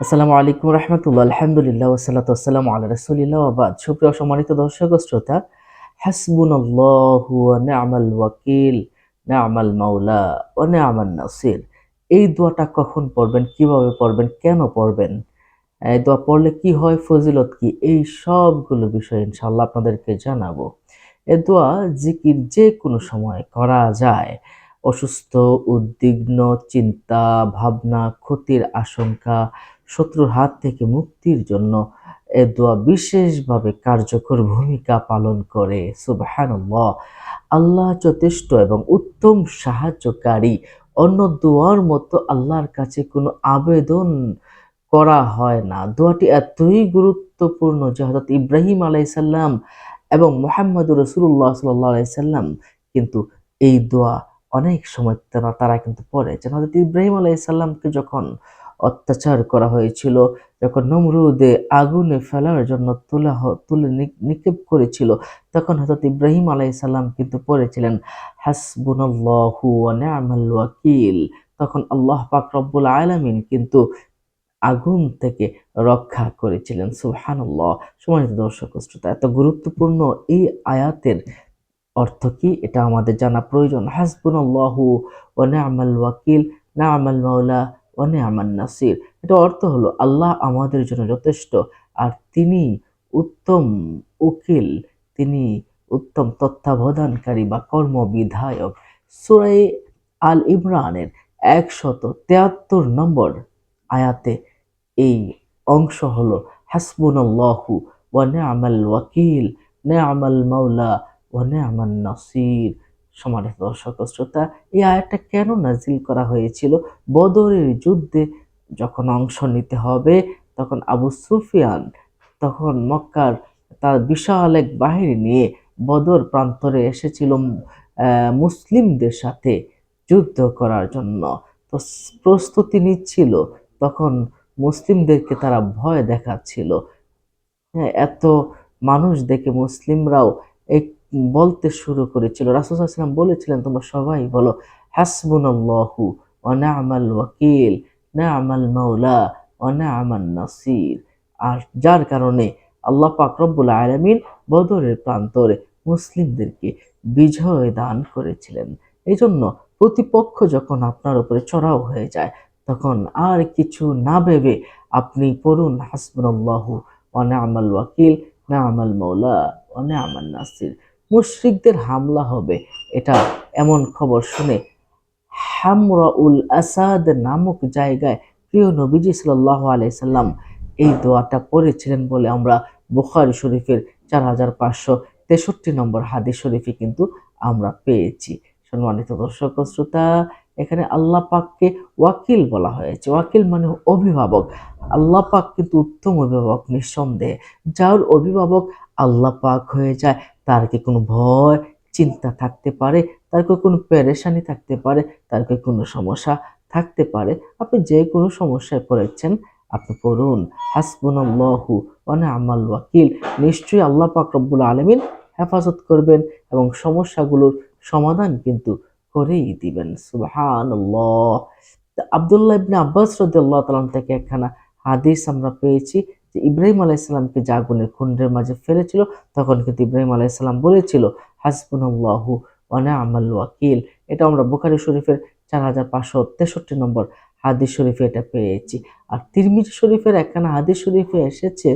আসসালামু আলাইকুম রহমতুল্লাহ, আলহামদুলিল্লাহ ওসালাত আসসালামু আল্লাহ রসুলিল্লাহ আবাদ সুপ্রিয় সম্মানিত দর্শক শ্রোতা, হাসবুনাল্লাহু নি'মাল ওয়াকিল, নি'মাল মাওলা ওয়া নি'মান নাসির। এই দোয়াটা কখন পড়বেন, কীভাবে পড়বেন, কেন পড়বেন? এই দোয়া পড়লে কি হয়, ফজিলত কি? এই সবগুলো বিষয় ইনশাল্লাহ আপনাদেরকে জানাব। এ দোয়া জিকির যে কোনো সময় করা যায়। অসুস্থ, উদ্বিগ্ন, চিন্তা, ভাবনা, ক্ষতির আশঙ্কা শত্রুর হাত থেকে মুক্তির জন্য এ দোয়া বিশেষভাবে কার্যকর ভূমিকা পালন করে। সুবহানাল্লাহ। আল্লাহ যথেষ্ট এবং উত্তম সাহায্যকারী। অন্য দোয়ার মতো আল্লাহর কাছে কোনো আবেদন করা হয় না। দোয়াটি এতই গুরুত্বপূর্ণ যে হযরত ইব্রাহিম আলাইসাল্লাম এবং মোহাম্মদ রসুল্লাহ সাল্লাহ আলাইসাল্লাম কিন্তু এই দোয়া অনেক সময় তারা তারা কিন্তু পড়ে। যেন হযরত ইব্রাহিম আলাইসাল্লামকে যখন অত্যাচার করা হয়েছিল, যখন নমরুদে আগুনে ফেলার জন্য তুলে তুলে নিক্ষেপ করেছিল, তখন হযরত ইব্রাহিম আলাইসাল্লাম কিন্তু পড়েছিলেন, হাসবুনাল্লাহু নি'মাল ওয়াকিল। তখন আল্লাহ পাক রব্বুল আলামিন কিন্তু আগুন থেকে রক্ষা করেছিলেন। সুবহানাল্লাহ। সম্মানিত দর্শক, শ্রোতা, এত গুরুত্বপূর্ণ এই আয়াতের অর্থ কি? এটা আমাদের জানা প্রয়োজন। হাসবুন হাসবুনাল্লাহু ওয়া নি'মাল ওয়াকিল, নি'মাল মাওলা ওয়া নি'মান নাসির। এটা অর্থ হলো, আল্লাহ আমাদের জন্য যথেষ্ট, আর তিনি উত্তম উকিল, তিনি উত্তম তত্ত্বাবধানকারী বা কর্মবিধায়ক। সূরা আল ইমরানের একশত তেয়াত্তর নম্বর আয়াতে এই অংশ হলো হাসবুন হাসবুনাল্লাহু ওয়া নি'মাল ওয়াকিল, নি'মাল মাওলা ওয়া আমার নাসির সম্মানিত দর্শক শ্রোতা, এই আয়াতটা কেন নাজিল করা হয়েছিল? বদরের যুদ্ধে যখন অংশ নিতে হবে, তখন আবু সুফিয়ান, তখন মক্কার তার বিশাল এক বাহিনী নিয়ে বদর প্রান্তরে এসেছিল মুসলিমদের সাথে যুদ্ধ করার জন্য। তো প্রস্তুতি নিচ্ছিল, তখন মুসলিমদেরকে তারা ভয় দেখাচ্ছিল। হ্যাঁ এত মানুষ দেখে মুসলিমরাও এক বলতে শুরু করেছিল। রাসূলুল্লাহ বলেছিলেন, তোমরা সবাই বলো, হাসবুনাল্লাহু ওয়া নি'মাল ওয়াকিল নি'মাল মাওলা ওয়া নি'মান নাসির। আর যার কারণে আল্লাহ পাক রব্বুল আলামিন বদরের প্রান্তরে মুসলিমদেরকে বিজয় দান করেছিলেন। এই জন্য প্রতিপক্ষ যখন আপনার উপরে চড়াও হয়ে যায়, তখন আর কিছু না ভেবে আপনি পড়ুন, হাসবুনাল্লাহু ওয়া নি'মাল ওয়াকিল নি'মাল মাওলা ওয়া নি'মান নাসির। মুশরিকদের হামলা হবে। এটা এমন খবর শুনে হামরাউল আসাদ নামক জায়গায় প্রিয় নবীজি সাল্লাল্লাহু আলাইহি সাল্লাম এই দোয়াটা পড়েছিলেন বলে আমরা বুখারী শরীফের চার হাজার পাঁচশো তেষট্টি নম্বর হাদিস শরীফে কিন্তু আমরা পেয়েছি। সম্মানিত দর্শক শ্রোতা, এখানে আল্লাহ পাককে ওয়াকিল বলা হয়েছে। ওয়াকিল মানে অভিভাবক। আল্লাহ পাক কিন্তু উত্তম অভিভাবক, নিঃসন্দেহে। যার অভিভাবক আল্লাহ পাক হয়ে যায়, তার কি কোনো ভয়, চিন্তা থাকতে পারে? তার কি কোনো পেরেশানি থাকতে পারে? তার কি কোনো সমস্যা থাকতে পারে? আপনি যে কোনো সমস্যায় পড়েছেন, আপনি পড়ুন, হাসবুনাল্লাহু ওয়া নি'মাল ওয়াকিল। নিশ্চয়ই আল্লাহ পাক রব্বুল আলামিন হেফাজত করবেন এবং সমস্যাগুলোর সমাধান কিন্তু করেই দিবেন। সুবহানাল্লাহ। তা আব্দুল্লাহ ইবনে আব্বাস রাদিয়াল্লাহু তাআলা থেকে একখানা হাদিস আমরা পেয়েছি। যে ইব্রাহিম আলাইহিসসালামকে যে আগুনের কুণ্ডের মাঝে ফেলেছিল, তখন কিন্তু ইব্রাহিম আলাইহিসসালাম বলেছিল, হাসবুনাল্লাহু ওয়া নি'মাল ওয়াকিল। এটা আমরা বুখারী শরীফের চার হাজার পাঁচশো তেষট্টি নম্বর হাদিস শরীফে এটা পেয়েছি। আর তিরমিজি শরীফের একখানা হাদিস শরীফে এসেছে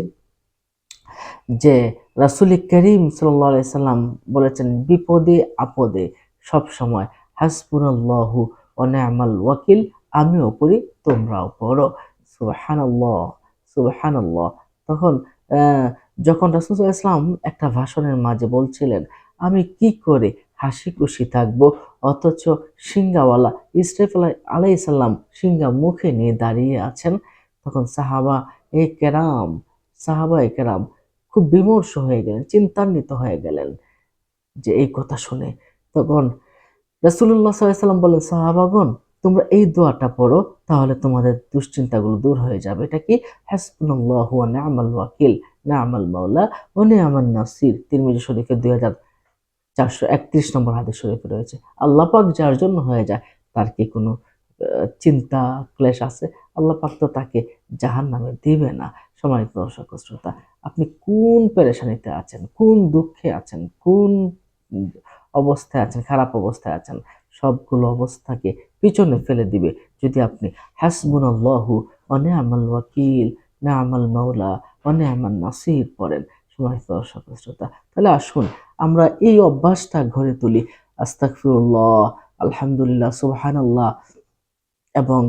যে রাসূল করিম আলাইহি সাল্লাম বলেছেন, বিপদে আপদে সব সময় হাসবুনাল্লাহু ওয়া নি'মাল ওয়াকিল, আমিও পড়ি, তোমরাও পড়ো। সুবহানাল্লাহ। সুবহানাল্লাহ। তখন যখন রাসূল সাল্লাম একটা ভাষণের মাঝে বলছিলেন, আমি কি করে হাসি খুশি থাকব? অথচ সিঙ্গাওয়ালা ইসরাফ আলাইহিস সালাম সিঙ্গা মুখে নিয়ে দাঁড়িয়ে আছেন। তখন সাহাবা এ কেরাম, সাহাবা এ কেরাম খুব বিমর্ষ হয়ে গেলেন, চিন্তান্বিত হয়ে গেলেন যে এই কথা শুনে। তখন সাল্লাল্লাহু সাল্লাম বলেন সাহাবাগণ তোমরা এই দোয়াটা পড়ো, তাহলে তোমাদের দুশ্চিন্তাগুলো দূর হয়ে যাবে। এটা কি? হাসবুনাল্লাহু ওয়া নি'মাল ওয়াকিল নি'মাল মাওলা ওয়া নি'মান নাসির। তিরমিজি শরীফের দুই হাজার চারশো একত্রিশ নম্বর হাদিস শরীফে রয়েছে। আল্লাহ পাক যার জন্য হয়ে যায়, তার কি কোনো চিন্তা, ক্লেশ আছে? আল্লাহ পাক তো তাকে জাহান নামে দিবে না। সম্মানিত দর্শক শ্রোতা, আপনি কোন পেরেশানিতে আছেন? কোন দুঃখে আছেন? কোন অবস্থায় আছেন? খারাপ অবস্থায় আছেন? সবগুলো অবস্থাকে পিছনে ফেলে দিবে। যদি আপনি হাসবুন হাসবুনাল্লাহু অনে আমাল ওয়াকিল না আমাল মাওলা অনে আমার নাসির পড়েন সম্মানিত দর্শক শ্রোতা তাহলে আসুন আমরা এই অভ্যাসটা ঘরে তুলি। আস্তাগফিরুল্লাহ, আলহামদুলিল্লাহ, সুবহানাল্লাহ, এবং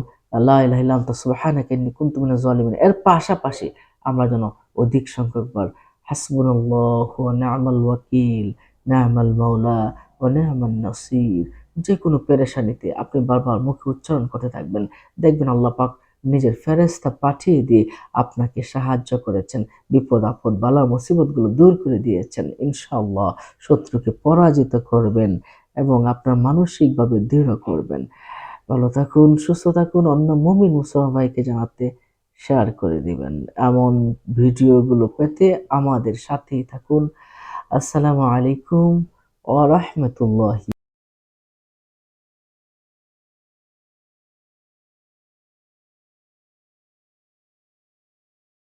লা ইলাহা ইল্লা আনতা সুবহানাকা ইন্নী কুনতু মিনাজ জালিমিন। এর পাশাপাশি আমরা যেন অধিক সংখ্যকবার হাসবুনাল্লাহু ওয়া নি'মাল ওয়াকিল, নি'মাল মাওলা ওয়া নি'মান নাসির যে কোনো পেরেশানিতে আপনি বারবার মুখে উচ্চারণ করতে থাকবেন। দেখবেন আল্লাহ পাক নিজের ফেরেশতা পাঠিয়ে দিয়ে আপনাকে সাহায্য করেছেন। বিপদ আপদ, বালা মুসিবতগুলো দূর করে দিয়েছেন। ইনশাআল্লাহ শত্রুকে পরাজিত করবেন এবং আপনার মানসিকভাবে দৃঢ় করবেন। ভালো থাকুন, সুস্থ থাকুন, অন্য মমিন মুসলমান ভাইকে জানাতে শেয়ার করে দিবেন। এমন ভিডিওগুলো পেতে আমাদের সাথেই থাকুন। আসসালামু আলাইকুম ওয়া রাহমাতুল্লাহি।